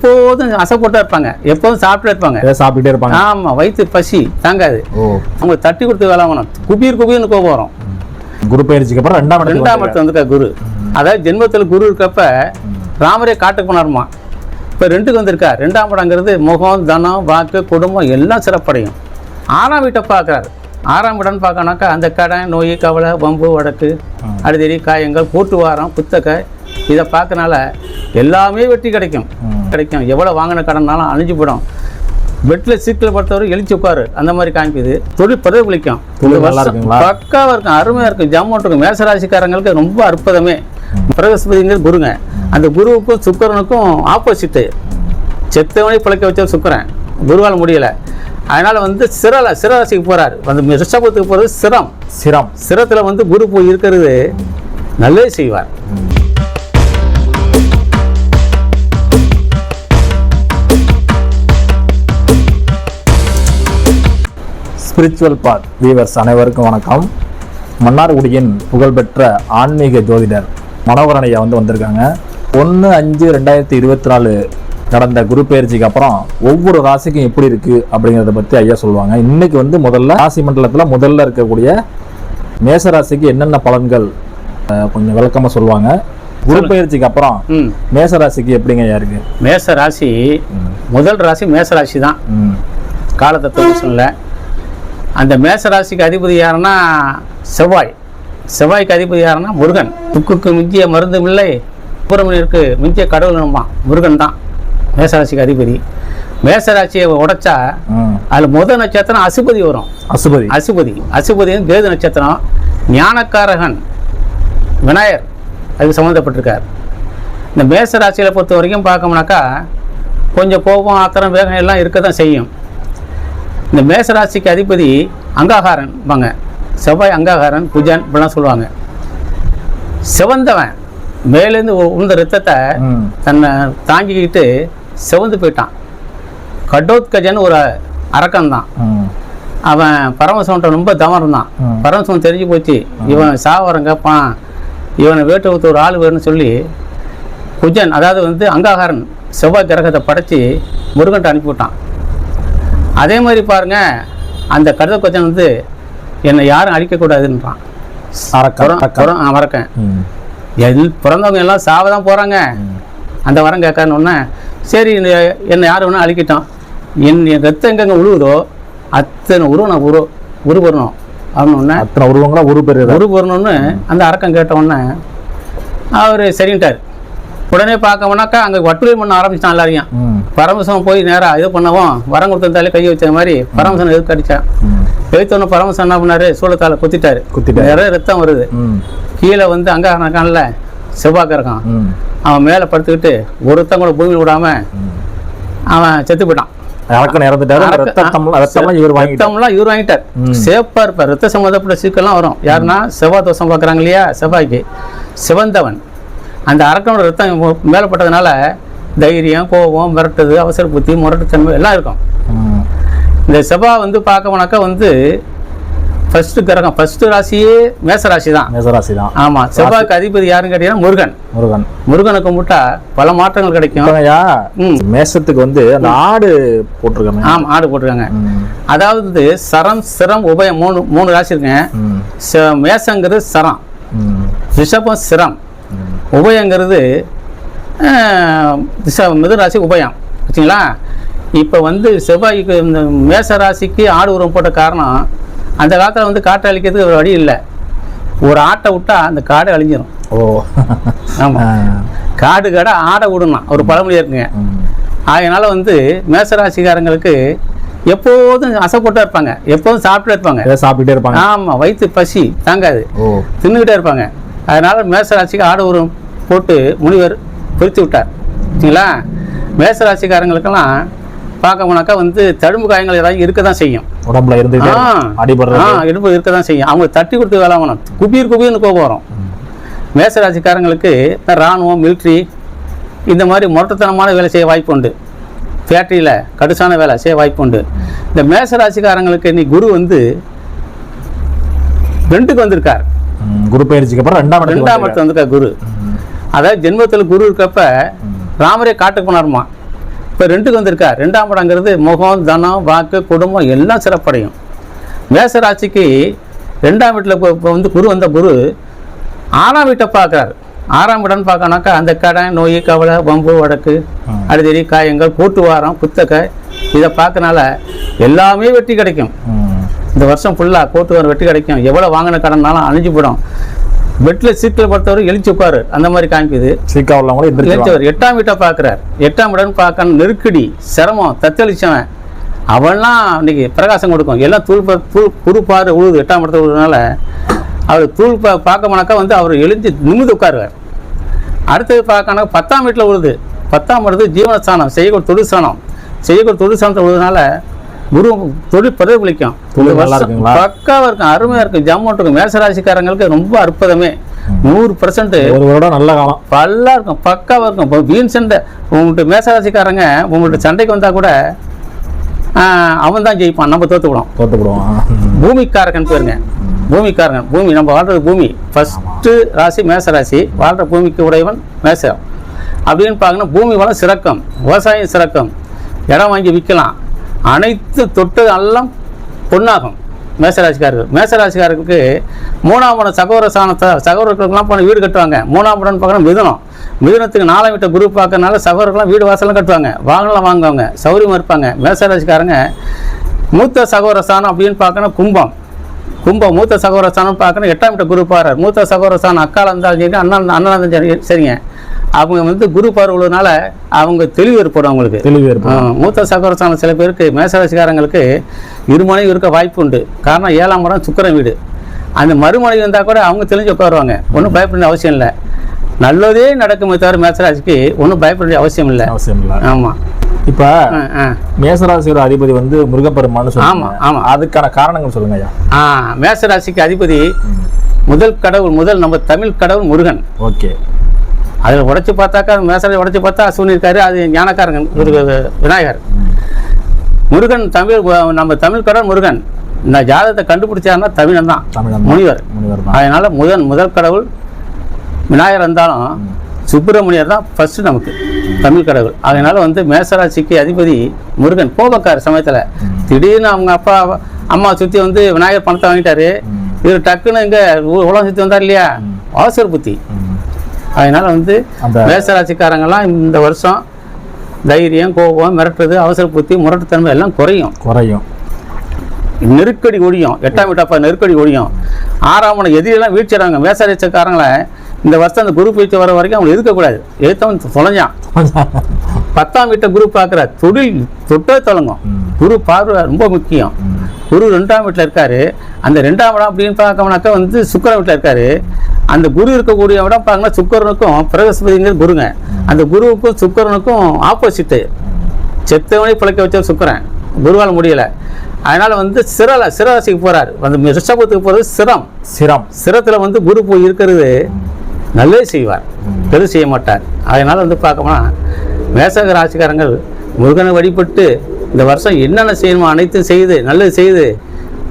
எப்போதும் அசைப்போட்டா இருப்பாங்க. எப்போதும் சாப்பிட்டு இருப்பாங்க. சாப்பிட்டுட்டே இருப்பாங்க. ஆமா வயிற்று பசி தாங்காது. அவங்க தட்டி கொடுத்து வேலை வாங்கணும் குபீர் குபீர்னு கோபம் வரும். குரு பயிற்சிக்கு அப்புறம் ரெண்டாம் ரெண்டாம் இடத்துல வந்துருக்கா குரு. அதாவது ஜென்மத்தில் குரு இருக்கப்ப ராமரே காட்டுக்கு போனாருமா. இப்போ ரெண்டுக்கு வந்திருக்கா ரெண்டாம் இடங்கிறது முகம் தனம் வாக்கு குடும்பம் எல்லாம் சிறப்படையும். ஆறாம் வீட்டை பார்க்குறாரு. ஆறாம் இடம்னு பார்க்கணாக்கா அந்த கடன் நோய் கவலை வம்பு வடக்கு அடிதடி காயங்கள் கூட்டு வாரம் குத்தக்காய் இதை பார்க்கனால எல்லாமே வெற்றி கிடைக்கும். கிடைக்கும். எவ்வளோ வாங்கின கடன்னாலும் அழிஞ்சு போயிடும். பெட்டில் சீட்டில் படுத்தவரை எழுச்சி உட்காரு. அந்த மாதிரி காமிக்குது. தொழில் பிரதிபலிக்கும்? பக்காவாக இருக்கும். அருமையாக இருக்கும். ஜம்முன் இருக்கும். மேசராசிக்காரங்களுக்கு ரொம்ப அற்புதமே. பிரகஸ்பதிங்கிறது குருங்க. அந்த குருவுக்கும் சுக்கரனுக்கும் ஆப்போசிட்டு செத்தவனை பிழைக்க வச்ச சுக்கரன். குருவால் முடியல. அதனால வந்து சிரல சிரராசிக்கு போறாரு. அந்த ரிஷபத்துக்கு போறது சிரம். சிரம். சிரத்துல வந்து குரு போய் இருக்கிறது நல்லதே செய்வார். ஸ்பிரிச்சுவல் பாத் வீவர்ஸ் அனைவருக்கும் வணக்கம். மன்னார்குடியின் புகழ்பெற்ற ஆன்மீக ஜோதிடர் மனோகரன் ஐயா வந்து வந்திருக்காங்க. ஒன்று அஞ்சு ரெண்டாயிரத்தி இருபத்தி நாலு நடந்த குரு பயிற்சிக்கு அப்புறம் ஒவ்வொரு ராசிக்கும் எப்படி இருக்கு அப்படிங்கிறத பற்றி ஐயா சொல்லுவாங்க. இன்னைக்கு வந்து முதல்ல ராசி மண்டலத்தில் முதல்ல இருக்கக்கூடிய மேச ராசிக்கு என்னென்ன பலன்கள் கொஞ்சம் விளக்கமாக சொல்லுவாங்க. குரு பயிற்சிக்கு அப்புறம் ம். மேச ராசிக்கு எப்படிங்க ஐயா இருக்கு? மேச ராசி முதல் ராசி மேச ராசி தான் ம். காலத்தத்துவம் சொல்ல. அந்த மேச ராசிக்கு அதிபதி யாருன்னா செவ்வாய். செவ்வாய்க்கு அதிபதி யாருன்னா முருகன். துக்குக்கு மிஞ்சிய மருந்து இல்லை சுப்பிரமணியருக்கு மிஞ்சிய கடவுள் நம்ம முருகன் தான் மேசராசிக்கு அதிபதி. மேசராசியை உடைச்சா அதில் முதல் நட்சத்திரம் அசுபதி வரும். அசுபதி. அசுபதி. அசுபதி கேது நட்சத்திரம். ஞானக்காரகன் விநாயகர் அதுக்கு சம்மந்தப்பட்டிருக்கார் இந்த மேச ராசியில் பொறுத்த வரைக்கும் பார்க்கணும்னாக்கா கொஞ்சம் கோபம் ஆத்திரம் வேகம் எல்லாம் இருக்க தான் செய்யும். இந்த மேச ராசிக்கு அதிபதி அங்காகாரன் பாங்க செவ்வாய் அங்காகாரன் குஜன் இப்படிலாம் சொல்லுவாங்க. சிவந்தவன் மேலேருந்து உழுந்த ரத்தத்தை தன்னை தாங்கிக்கிட்டு சிவந்து போயிட்டான். கடோத்கஜன் ஒரு அரக்கன் தான் ம். அவன் பரமசிவன்ட்ட ரொம்ப தவம் இருந்தான். பரமசிவன் தெரிஞ்சு போச்சு. இவன் சாவரம் கேட்பான் இவனை வேட்டு ஊத்த ஒரு ஆள் வேணும்னு சொல்லி குஜன் அதாவது வந்து அங்காகாரன் செவ்வாய் கிரகத்தை படைச்சி முருகன்ட்ட அனுப்பிவிட்டான். அதே மாதிரி பாருங்க அந்த கடுத கொச்சன் வந்து என்னை யாரும் அழிக்கக்கூடாதுன்றான். அரக்கன் புறம் அரக்கன். புறம் ஆ, வரக்கன் ம். எல் பிறந்தவங்க எல்லாம் சாவ தான் போகிறாங்க அந்த வரம் கேட்கான்னு சரி என்னை யார் வேணால் அழிக்கிட்டோம். என் என் ரத்தம் எங்கெங்கே உழுவுதோ அத்தனை உருவம் நான் உரு உரு வரணும் அப்படின்னு அத்தனை உருவங்களா உரு பெரியதா உரு வரணும்னு அந்த அரக்கன் கேட்ட உடனே அவர் சரின்ட்டார். உடனே பார்க்கணும்னாக்கா அங்கே வட்டுரை பண்ண ஆரம்பிச்சிட்டான் எல்லாரையும். ம். பரமசிவம் போய் நேராக இது பண்ணவும் வரம் கொடுத்திருந்தாலே கை வச்ச மாதிரி பரமசிவன் எதுக்கு அடித்தான் எழுத்தோன்னு பரமசிவன் என்ன பண்ணாரு? சூளத்தால் குத்திட்டாரு. குத்திட்டாரு. நிறைய ரத்தம் வருது. கீழே வந்து அங்கே இருக்கான்ல செவ்வாய்க்கு இருக்கான். அவன் மேலே படுத்துக்கிட்டு ஒருத்தன் கூட பூமியில் விடாம அவன் செத்து போயிட்டான். வாங்கிட்டார். சேப்பா இருப்பார். ரத்த சம்மந்தப்பட்ட சிக்கல்லாம் வரும். யாருன்னா செவ்வாய் தோஷம் பார்க்குறாங்க இல்லையா? செவ்வாய்க்கு. சிவந்தவன். அந்த அரக்கனோட ரத்தம் மேலே பட்டதுனால தைரியம் கோபம் மிரட்டுது அவசர புத்தி முரட்டுத்தன்மை எல்லாம் இருக்கும். இந்த செவ்வாய் வந்து பார்க்க போனாக்கா வந்து ஃபர்ஸ்ட் கிரகம் ஃபர்ஸ்ட் ராசியே மேச ராசி தான் மேசராசி தான் ஆமாம் செவ்வாய்க்கு அதிபதி யாருன்னு கேட்டீங்கன்னா முருகன். முருகன். முருகனை கும்பிட்டா பல மாற்றங்கள் கிடைக்கும். ம். மேசத்துக்கு வந்து அந்த ஆடு போட்டிருக்காங்க ஆமாம் ஆடு போட்டிருக்காங்க. அதாவது சரம் சிரம் உபயம் மூணு மூணு ராசி இருக்குங்க. மேசங்கிறது சரம். ரிஷபம் சிரம். உபயங்கிறது மிதுன ராசி உபயம். வச்சுங்களா? இப்போ வந்து செவ்வாய்க்கு இந்த மேச ராசிக்கு ஆடு உருவம் போட்ட காரணம் அந்த காலத்தில் வந்து காட்டை அழிக்கிறதுக்கு ஒரு வழி இல்லை. ஒரு ஆட்டை விட்டா அந்த காடை அழிஞ்சிரும். ஓ. ஆமாம். காடு கடை ஆடை விடணும். ஒரு பழமொழி இருக்குங்க. அதனால வந்து மேசராசிக்காரங்களுக்கு எப்போதும் அசைப்போட்டா இருப்பாங்க. எப்போதும் சாப்பிட்டு இருப்பாங்க. சாப்பிட்டுட்டே இருப்பாங்க. ஆமாம் வயிற்று பசி தாங்காது. தின்னுக்கிட்டே இருப்பாங்க. அதனால மேசராசிக்கு ஆடு உருவம் போட்டு முனிவர் பிரித்து விட்டார். சரிங்களா? மேசராசிக்காரங்களுக்கெல்லாம் பார்க்க போனாக்கா வந்து தழும்பு காயங்கள் ஏதாவது இருக்க தான் செய்யும். உடம்புல ஆ இடுப்பு இருக்க தான் செய்யும். அவங்க தட்டி கொடுத்து வேலை வாங்கணும் குபீர் குபீர்னு கோபம் வரும். மேசராசிக்காரங்களுக்கு இராணுவம் மிலிட்ரி இந்த மாதிரி முரட்டுத்தனமான வேலை செய்ய வாய்ப்பு உண்டு. ஃபேக்ட்ரியில் கடுசான வேலை செய்ய வாய்ப்பு உண்டு. இந்த மேசராசிக்காரங்களுக்கு இன்னைக்கு குரு வந்து ரெண்டுக்கு வந்திருக்கார். குரு பயிற்சிக்கு அப்புறம் ரெண்டாம் ரெண்டாம். இடத்துல வந்திருக்கார் குரு. அதாவது ஜென்மத்தில் குரு இருக்கப்ப ராமரே காட்டுக்கு போனாருமா. இப்போ ரெண்டுக்கு வந்திருக்கார் ரெண்டாம் இடங்கிறது முகம் தனம் வாக்கு குடும்பம் எல்லாம் சிறப்படையும். மேசராசிக்கு ரெண்டாம் வீட்டில் இப்போ இப்போ வந்து குரு வந்த குரு ஆறாம் வீட்டை பார்க்குறாரு. ஆறாம் இடம்னு பார்க்கணாக்கா அந்த கடன் நோய் கவலை வம்பு வடக்கு. அடிதடி காயங்கள் கூட்டு வாரம் குத்தக்கை இதை பார்க்கனால எல்லாமே வெற்றி கிடைக்கும். இந்த வருஷம் ஃபுல்லாக கோட்டு வாரம் வெற்றி கிடைக்கும். எவ்வளோ வாங்கின கடன்னாலும் அழிஞ்சு போடும் பெட்டில் சீட்டில் பொறுத்தவரை எழுச்சி உட்காரு. அந்த மாதிரி காமிக்குது. சீக்கா உள்ளவங்க கூட இளைச்சவர் எட்டாம் வீட்டை பார்க்குறார். எட்டாம் இடம் பார்க்க நெருக்கடி சிரமம் தத்தளிச்சவன். அவன்லாம் இன்னைக்கு பிரகாசம் கொடுக்கும். எல்லாம் தூள் தூள் குறுப்பாறு உழுது எட்டாம் இடத்துல உழுதுனால அவர் தூள் பா பார்க்க போனாக்கா வந்து அவர் எழுந்து நிமிந்து உட்காருவார். அடுத்தது பார்க்கணும் பத்தாம் வீட்டில் உழுது. பத்தாம் இடத்து ஜீவனஸ்தானம் செய்யக்கூடிய தொழிற்சானம் செய்யக்கூடிய தொழிற்சானத்தை உழுதுனால குரு தொழில் பிரதிபலிக்கும் நல்லா? பக்காவாக இருக்கும் அருமையாக இருக்கும். ஜம்முன் இருக்கும். மேசராசிக்காரங்களுக்கு ரொம்ப அற்புதமே. நூறு பர்சன்ட் ஒரு வருடம் நல்ல காலம். பல்லா இருக்கும். பக்காவாக இருக்கும். இப்போ வீண் சண்டை. உங்கள்கிட்ட மேசராசிக்காரங்க உங்கள்கிட்ட சண்டைக்கு வந்தால் கூட அவன் தான் ஜெயிப்பான். நம்ம தோத்துக்கிடும் தோத்துப்படுவான் பூமிக்காரகன் பேருங்க. பூமிக்காரகன். பூமி நம்ம வாழ்றது பூமி. ஃபஸ்ட்டு ராசி மேச ராசி வாழ்கிற பூமிக்கு உடையவன் மேசம். அப்படின்னு பார்க்கணும். பூமி வளம் சிறக்கும். விவசாயம் சிறக்கும். இடம் வாங்கி விற்கலாம். அனைத்து தொட்டு எல்லாம் பொன்னாகும். மேசராசிக்காரர்கள். மேசராசிக்காரர்களுக்கு மூணாம் படம் சகோதர சாணத்தை சகோதரர்களுக்கெல்லாம் போன வீடு கட்டுவாங்க. மூணாம் படம் பார்க்கணும் மிதுனம். மிதுனத்துக்கு நாலாம் வீட்டை குரூப் பார்க்கறனால சகோதரர்கள்லாம் வீடு வாசலாம் கட்டுவாங்க. வாகனம் வாங்குவாங்க. சௌரியமாக இருப்பாங்க. மேசராசிக்காரங்க மூத்த சகோதர சாணம் அப்படின்னு பார்க்கணும் கும்பம். கும்பம் மூத்த சகோதர சாணம் பார்க்கணும் எட்டாம் வீட்டை குரூப் பாரு மூத்த சகோதர சாணம் அக்கால இருந்தாலும் சரி அண்ணா அண்ணா இருந்தாலும் சரி சரிங்க. அவங்க வந்து குரு பாரு உள்ளதுனால அவங்க தெளிவு ஏற்படும் அவங்களுக்கு. தெளிவு ஏற்படும். மூத்த சகோதரஸ்தான சில பேருக்கு மேசராசிக்காரங்களுக்கு இருமனையும் இருக்க வாய்ப்பு உண்டு. காரணம் ஏழாம் இடம் சுக்கிரன் வீடு. அந்த மறுமனைவி வந்தால் கூட அவங்க தெளிஞ்சு உட்காருவாங்க. ஒன்றும் பயப்பட அவசியம் இல்லை. நல்லதே நடக்குமே தவிர மேசராசிக்கு ஒன்றும் பயப்பட அவசியம் இல்லை. அவசியம் இல்லை. ஆமாம் இப்ப மேசராசியோட அதிபதி வந்து முருகப்பெருமான்னு சொல்லுவாங்க. ஆமா. அதுக்கான காரணங்கள் சொல்லுங்க ஐயா. ஆ மேசராசிக்கு அதிபதி முதல் கடவுள் முதல் நம்ம தமிழ் கடவுள் முருகன். ஓகே. அதில் உடைச்சு பார்த்தாக்கா மேசராசி உடைச்சு பார்த்தா அசுவன் இருக்காரு அது ஞானக்காரங்க விநாயகர். முருகன் தமிழ் நம்ம தமிழ் கடவுள் முருகன். இந்த ஜாதகத்தை கண்டுபிடிச்சாருன்னா தமிழன் தான் தமிழன் முனிவர். முனிவர் தான் அதனால முதல் முதல் கடவுள் விநாயகர் இருந்தாலும் சுப்பிரமணியர் தான் ஃபர்ஸ்ட் நமக்கு தமிழ் கடவுள். அதனால வந்து மேசராசிக்கு அதிபதி முருகன். கோபக்கார சமயத்தில் திடீர்னு அவங்க அப்பா அம்மா சுற்றி வந்து விநாயகர் பணத்தை வாங்கிட்டாரு. இவர் டக்குன்னு இங்கே உலகம் சுற்றி வந்தார் இல்லையா? அவசர புத்தி. அதனால வந்து மேசராசிக்காரங்கெல்லாம் இந்த வருஷம் தைரியம் கோபம் மிரட்டுறது அவசர புத்தி முரட்டுத்தன்மை எல்லாம் குறையும். குறையும். நெருக்கடி ஒழியும். எட்டாம் வீட்டப்பா நெருக்கடி ஒழியும். ஆறாம் எதிரெல்லாம் வீழ்ச்சிடுறாங்க மேசராசிக்காரங்களை இந்த வருஷம் அந்த குரு பயிற்சி வர வரைக்கும் அவங்க இருக்கக்கூடாது எதிர்த்தவன் தொலைஞ்சான். பத்தாம் வீட்டை குரு பார்க்குற தொழில் தொட்டே தொடங்கும். குரு பார்வை ரொம்ப முக்கியம். குரு ரெண்டாம் வீட்டில் இருக்காரு. அந்த ரெண்டாம் இடம் அப்படின்னு பார்க்கணும்னாக்கா வந்து சுக்கிர வீட்டில் இருக்காரு. அந்த குரு இருக்கக்கூடிய இடம் பார்க்கணும் சுக்கரனுக்கும் பிரகஸ்பதிங்கிறது குருங்க. அந்த குருவுக்கும் சுக்கிரனுக்கும் ஆப்போசிட்டு செத்தவனே பிழைக்க வச்ச சுக்கிரன். குருவால் முடியல. அதனால வந்து சிரல சிரராசிக்கு போறாரு. அந்த ரிஷபத்துக்கு போறது சிரம். சிரம். சிரத்தில் வந்து குரு போய் இருக்கிறது நல்லதே செய்வார். பெரு செய்ய மாட்டார். அதனால வந்து பார்க்கணும்னா மேசக ராசிக்காரங்கள் முருகனை வழிபட்டு இந்த வருஷம் என்னென்ன செய்யணுமோ அனைத்தும் செய்து நல்லது செய்து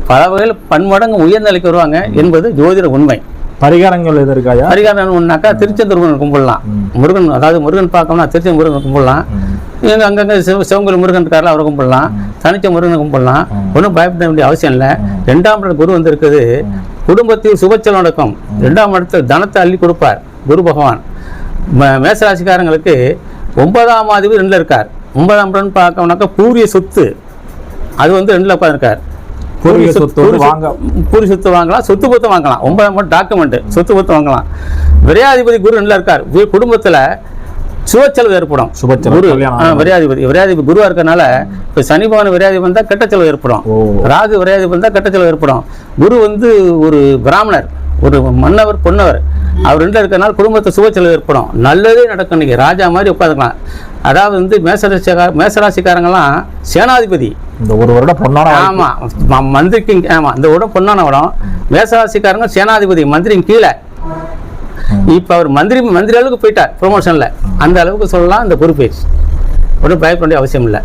பல வகையில் பன்மடங்கு உயர்ந்த நிலைக்கு வருவாங்க என்பது ஜோதிட உண்மை. பரிகாரங்கள் எது இருக்காயா பரிகாரம் ஒன்றாக்கா திருச்செந்தூர் முருகன் கும்பிடலாம் முருகன் அதாவது முருகன் பார்க்கணும்னா திருச்செந்தூர் முருகன் கும்பிடலாம் எங்க அங்கங்கே சிவ சிவங்கல் முருகன் இருக்கார்ல அவரை கும்பிடலாம். தனிச்ச முருகனை கும்பிடலாம். ஒன்றும் பயப்பட வேண்டிய அவசியம் இல்லை. ரெண்டாம் இடம் குரு வந்திருக்குது. குடும்பத்தில் சுபச்சலம் நடக்கும். ரெண்டாம் இடத்துல தனத்தை அள்ளி கொடுப்பார் குரு பகவான். மேசராசிக்காரங்களுக்கு ஒன்பதாம் அதிபதி ரெண்டில் இருக்கார். ஒன்பதாம் இடம்னு பார்க்கணும்னாக்கா பூரிய சொத்து. அது வந்து ரெண்டில் உட்காந்துருக்கார் பூர்வீக சொத்து வாங்க பூரி சொத்து வாங்கலாம் சொத்து பத்து வாங்கலாம். ஒன்பதாம் மட்டும் டாக்குமெண்ட் சொத்து பத்து வாங்கலாம். விரையாதிபதி குரு நல்லா இருக்கார். குடும்பத்துல சுபச்செலவு ஏற்படும். சுபச்செலவு, குரு விரையாதிபதி விரையாதிபதி குருவா இருக்கறனால இப்போ சனி பகவான் விரையாதிபதி வந்தா கெட்ட செலவு ஏற்படும். ராகு விரையாதிபதி வந்தா கெட்ட செலவு ஏற்படும். குரு வந்து ஒரு பிராமணர் ஒரு மன்னவர் பொன்னவர். அவர் ரெண்டு இருக்கறனால குடும்பத்தை சுப செலவு ஏற்படும். நல்லதே நடக்கும் இன்னைக்கு. ராஜா மாதிரி உட்காந்துக்கலாம். அதாவது வந்து மேசராசிக்கா மேசராசிக்காரங்கெல்லாம் சேனாதிபதி. இந்த ஒரு வருடம் வாழ்க்கை. ஆமா. மந்திரிக்கு ஆமா இந்த உடம் பொண்ணான உடம் மேசராசிக்காரங்க சேனாதிபதி மந்திரியின் கீழே. இப்ப அவர் மந்திரி மந்திரி அளவுக்கு போயிட்டார் ப்ரொமோஷன்ல அந்த அளவுக்கு சொல்லலாம் இந்த குரு பேச்சு ஒன்றும் பயப்பட வேண்டிய அவசியம் இல்லை.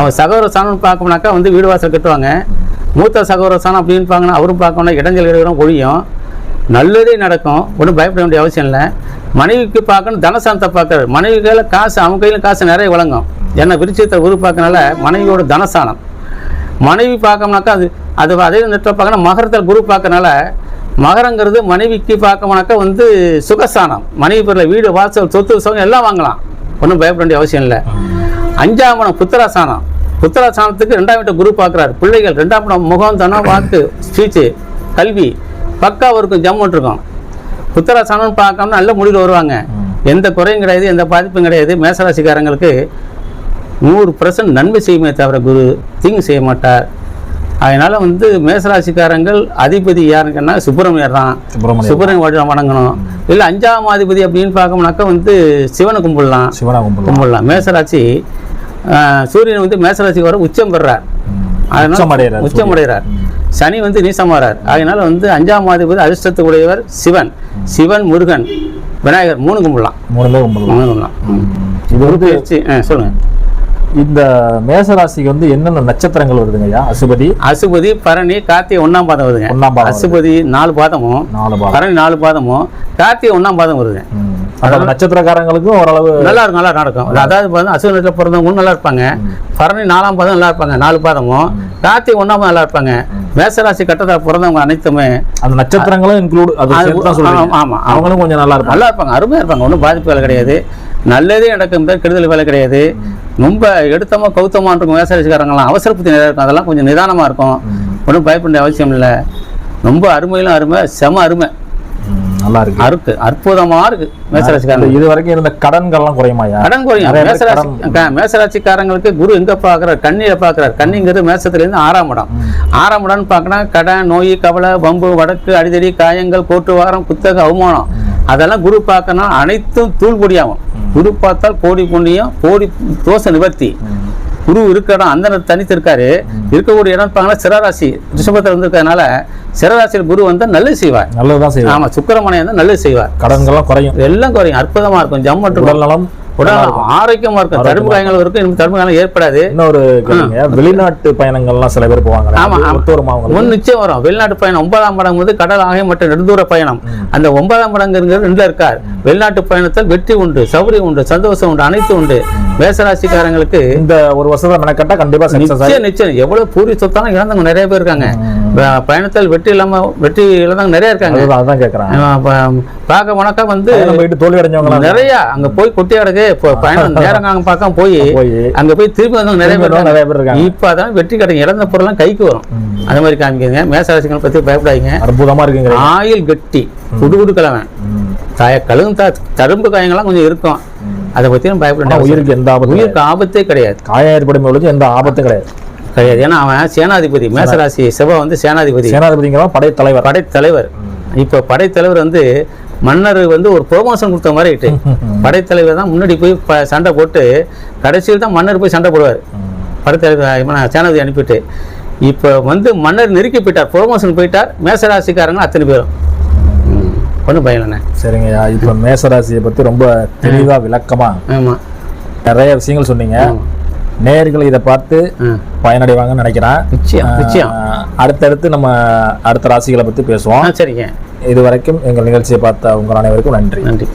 அவன் சகோதர ஸ்தானம்னு பார்க்கணும்னாக்கா வந்து வீடு வாசல் கட்டுவாங்க. மூத்த சகோதர ஸ்தானம் அப்படின்னு பார்க்கணும் அவரும் பார்க்கணும் இடைஞ்சல் இடைவெளியும் ஒழியும். நல்லதே நடக்கும் ஒன்றும் பயப்பட வேண்டிய அவசியம் இல்லை. மனைவிக்கு பார்க்கணும் தனசாந்தத்தை பார்க்கறது மனைவி கையில் காசு அவன் கையில் காசு நிறைய வழங்கும். ஏன்னா விருச்சிகத்தை குரு பார்க்கறனால மனைவியோட தனசானம் மனைவி பார்க்கணும்னாக்கா அது அது அதே நெட்டில் பார்க்கணும் மகரத்தில் குரு பார்க்கறனால மகரங்கிறது மனைவிக்கு பார்க்கணும்னாக்கா வந்து சுகஸ்தானம். மனைவி பேரில் வீடு வாசல் சொத்து சோகம் எல்லாம் வாங்கலாம். ஒன்றும் பயப்பட வேண்டிய அவசியம் இல்லை. அஞ்சாம் இடம் புத்திராசானம் புத்திராசானத்துக்கு ரெண்டாம் வீட்டை குரு பார்க்குறாரு. பிள்ளைகள் ரெண்டாம் பணம் முகம் தனம் வாக்கு ஸ்பீச்சு கல்வி. பக்கா இருக்கும் ஜம்முன் இருக்கும் புத்திராசானம் பார்க்காம நல்ல முடிவில் வருவாங்க. எந்த குறையும் கிடையாது எந்த பாதிப்பும் கிடையாது. மேசராசிக்காரங்களுக்கு நூறு பர்சன்ட் நன்மை செய்யுமே தவிர குரு தீங்கு செய்ய மாட்டார். அதனால வந்து மேசராசிக்காரங்கள் அதிபதி யாருங்கன்னா சுப்பிரமணியர் தான். சுப்பிரமணியம் வணங்கணும். இல்லை அஞ்சாம் அதிபதி அப்படின்னு பார்க்கணும்னாக்கா வந்து சிவனை கும்பிடலாம். சிவனா கும்பிடலாம். மேசராசி சூரியன் வந்து மேசராசிக்கு வர உச்சம் பெறார் அதனால உச்சமடைகிறார் உச்சமடைகிறார் சனி வந்து நீசமாறார் அதனால வந்து அஞ்சாம் அதிபதி அதிர்ஷ்டத்துக்கு உடையவர் சிவன் சிவன் முருகன் விநாயகர் மூணு கும்பிடலாம். மூணுமே கும்பலம் மூணு கும்பிடலாம். இது வந்து பயிற்சி. ஆ சொல்லுங்க. இந்த மேசராசிக்கு வந்து என்னென்ன நட்சத்திரங்கள் வருதுங்கய்யா? அசுபதி? அசுபதி பரணி கார்த்திகை ஒண்ணாம் பாதம் வருதுங்க. ஒண்ணாம் பாதம். அசுபதி நாலு பாதமும் நாலு பாதம். பரணி நாலு பாதமும் கார்த்திகை ஒண்ணாம் பாதம் வருதுங்க. அப்ப நட்சத்திரக்காரங்களுக்கும் ஓரளவு நல்லா இருக்கும் நல்லா நடக்கும். அதாவது பார்த்தா அசுவ நட்சத்திரம் பிறந்தவங்க நல்லா இருப்பாங்க. பரணி நாலாம் பாதம் நல்லா இருப்பாங்க நாலு பாதமும் கார்த்திகை ஒண்ணாம் பாதம் நல்லா இருப்பாங்க. மேசராசி கட்டத்தில் பிறந்தவங்க அனைத்துமே அந்த நட்சத்திரங்களும் இன்க்ளூட் அது அது- சேர்த்து தான் சொல்றீங்க. ஆமா, ஆமா, ஆமா. அவங்களும் கொஞ்சம் நல்லா இருப்பாங்க. நல்லா இருப்பாங்க அருமையாக இருப்பாங்க ஒன்றும் பாதிப்பு வேலை கிடையாது. நல்லதே நடக்கும் பேர் கெடுதல் வேலை கிடையாது. ரொம்ப எடுத்தமா கௌத்தமா இருக்கும் மேசராசிக்காரங்களாம் அவசர புத்தி நிறைய இருக்கும். அதெல்லாம் கொஞ்சம் நிதானமா இருக்கும். ஒன்றும் பயப்பட அவசியம் இல்லை. ரொம்ப அருமையிலும் அருமை செம அருமை. நல்லா இருக்கு. அருக்கு அற்புதமா இருக்கு மேசராசிக்காரங்க இது வரைக்கும் இருந்த கடன்கள்லாம் குறையுமாயா கடன் குறையும். மேசராசி மேசராசிக்காரங்களுக்கு குரு எங்க பார்க்கறார் கண்ணியில பார்க்கறார் கண்ணிங்கிறது மேசத்துல இருந்து ஆறாம் இடம். ஆறாம் இடம்னு பார்க்கணும் கடன் நோய் கவலை பம்பு வடக்கு அடிதடி காயங்கள் கோட்டு வாரம் புத்தக அவமானம். அதெல்லாம் குரு பார்க்கணும் அனைத்தும் தூள் பொடியாகும் குரு பார்த்தால் கோடி புண்ணியம் கோடி தோச நிவர்த்தி. குரு இருக்க இடம் அந்த தனித்து இருக்காரு இருக்கக்கூடிய இடம் பார்க்கணும் சிரராசி ரிஷபத்தில் இருந்திருக்கறதுனால சிரராசியில் குரு வந்தால் நல்லது செய்வார். நல்லதுதான் செய்யும் ஆமா சுக்கிரமணியம் வந்து நல்லது செய்வார். கடன்கள்லாம் குறையும். எல்லாம் குறையும். அற்புதமா இருக்கும். ஜம்மு இருக்கும் உடல் நலம் உடல் ஆரோக்கியமா இருக்கும். தடுப்பு காயங்கள் இருக்கும் தடுப்பு காயங்கள் ஏற்படாது. இன்னொரு வெளிநாட்டு பயணங்கள்லாம் சில பேர் போவாங்க. ஆமா? முன் நிச்சயம் வரும். வெளிநாட்டு பயணம் ஒன்பதாம் படம் வந்து கடல் ஆகிய மற்றும் நெடுந்தூர பயணம். அந்த ஒன்பதாம் படங்கிறது ரெண்டுல இருக்கார். வெளிநாட்டு பயணத்தில் வெற்றி உண்டு சௌகரியம் உண்டு சந்தோஷம் உண்டு அனைத்து உண்டு. மேசராசிக்காரங்களுக்கு இந்த ஒரு வருஷத்துல மெனக்கட்டா கண்டிப்பா நிச்சயம் நிச்சயம். எவ்வளவு பூரி சொத்தாலும் இழந்தவங்க நிறைய பேர் இருக்காங்க. பயணத்தில் வெற்றி இல்லாம வெற்றி இழந்தவங்க நிறைய இருக்காங்க. அதான் ப- பார்க்க போனாக்கா வந்து போயிட்டு தோல்வி அடைஞ்சவங்க நிறைய அங்க போய் கொட்டி அடகு இப்போ பயணம் நேரம் பார்க்காம போய் அங்க போய் திருப்பி வந்தவங்க நிறைய பேர். நிறைய பேர் இருக்காங்க. இப்ப அதான் வெற்றி கிடைக்கும். இழந்த பொருள்லாம் கைக்கு வரும். அது மாதிரி காமிக்கங்க மேசராசிகளை பத்தி பயப்படாதீங்க. அற்புதமா இருக்குங்க. ஆயில் கட்டி குடு குடு கிழவன் காய கழுகும் த தரும்பு காயங்கள்லாம் கொஞ்சம் இருக்கும். அதை பத்தி நம்ம பயப்பட உயிருக்கு எந்த கிடையாது. உயிருக்கு ஆபத்தே கிடையாது. காயம் ஏற்படும் எந்த ஆபத்தும் கிடையாது. கிடையாது. ஏன்னா அவன் சேனாதிபதி மேசராசி செவ்வாய் வந்து சேனாதிபதி. சேனாதிபதிங்கிறவன் படை தலைவர் படைத்தலைவர் இப்போ படைத்தலைவர் வந்து மன்னர் வந்து ஒரு ப்ரொமோஷன் கொடுத்த மாதிரி ஆயிட்டு படைத்தலைவர் தான் முன்னாடி போய் சண்டை போட்டு கடைசியில் தான் மன்னர் போய் சண்டை போடுவார். படைத்தலைவர் இவனை சேனாதிபதி அனுப்பிட்டு. இப்போ வந்து மன்னர் நெருக்கி போயிட்டார் ப்ரொமோஷன் போயிட்டார் மேசராசிக்காரங்க அத்தனை பேரும். ஒன்றும் பயம் இல்லைண்ணே. சரிங்கய்யா இப்ப மேசராசியை பத்தி ரொம்ப தெளிவா விளக்கமா ஆமாம் நிறைய விஷயங்கள் சொன்னீங்க. நேயர்கள் இதை பார்த்து பயனடைவாங்கன்னு நினைக்கிறேன். நிச்சயம் அடுத்தடுத்து நம்ம அடுத்த ராசிகளை பத்தி பேசுவோம். சரிங்க. இது வரைக்கும் எங்கள் நிகழ்ச்சியை பார்த்த உங்கள் அனைவருக்கும் நன்றி. நன்றி.